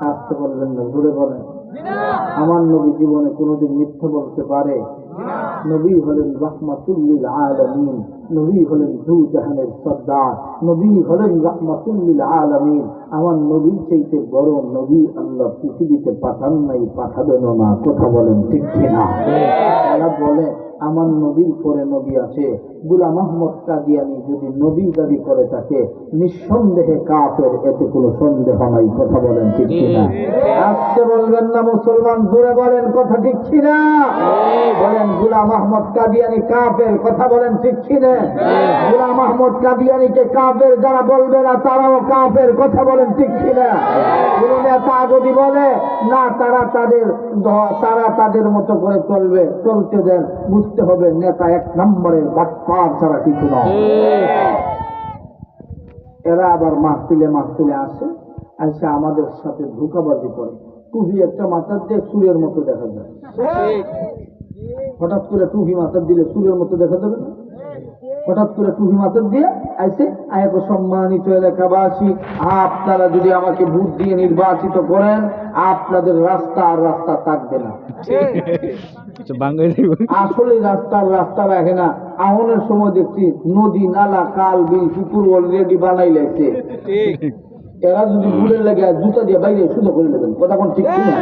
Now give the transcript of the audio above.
আসতে বলবেন না জোরে বলেন। আমার নবী জীবনে কোনোদিন মিথ্যা বলতে পারে। নবী হলেন রহমাতুল্লিল আলমিন নবী হলেন দু জাহানের সর্দার নবী হলেন রহমাতুল্লিল আলমিন। আমার নবীর চাইতে বড় নবী আল্লাহ পৃথিবীতে পাঠান নাই পাঠাবেন না কথা বলেন ঠিক কিনা? তারা বলে আমার নবীর পরে নবী আছে। গুলাম আহমদ কাদিয়ানি যদি নবী দাবি করে থাকে নিঃসন্দেহে কাফের এতে কোনো সন্দেহ নাই কথা বলেন ঠিক কিনা? আজকে বলবেন না মুসলমান জোরে বলেন কথা ঠিক কিনা? বলেন গুলাম আহমদ কাদিয়ানি কাফের কথা বলেন ঠিক কিনা? গুলাম আহমদ কাদিয়ানিকে কাফের যারা বলবে না তারাও কাফের কথা বলেন ঠিক কিনা? নেতা যদি বলে না তারা তাদের তারা তাদের মতো করে চলবে চলতে দেন বুঝতে হবে নেতা এক নম্বরের বাটপার ছাড়া কিছু না এরা আবার মাহফিলে মাহফিলে আসে এসে আমাদের সাথে ধোকাবাজি করে। টুপি একটা মাথার দিয়ে সুরের মতো দেখা যায়। হঠাৎ করে টুপি মাথার দিলে সুরের মতো দেখা যাবে না? হঠাৎ করে টুপি মাথার দিয়ে আইসে আয়াত সম্মানিত এলাকাবাসী আপনারা যদি আমাকে ভোট দিয়ে নির্বাচিত করেন আপনাদের রাস্তা আর রাস্তা থাকবে না। আসলে রাস্তার রাস্তা রাখে না। আহনের সময় দেখছি নদী নালা কাল বিল পুকুর অলরেডি বানাই লাগছে এরা যদি ভুলের লেগে জুতা দিয়ে বাইরে শুধু করে নেবেন। কথা কোন ঠিক না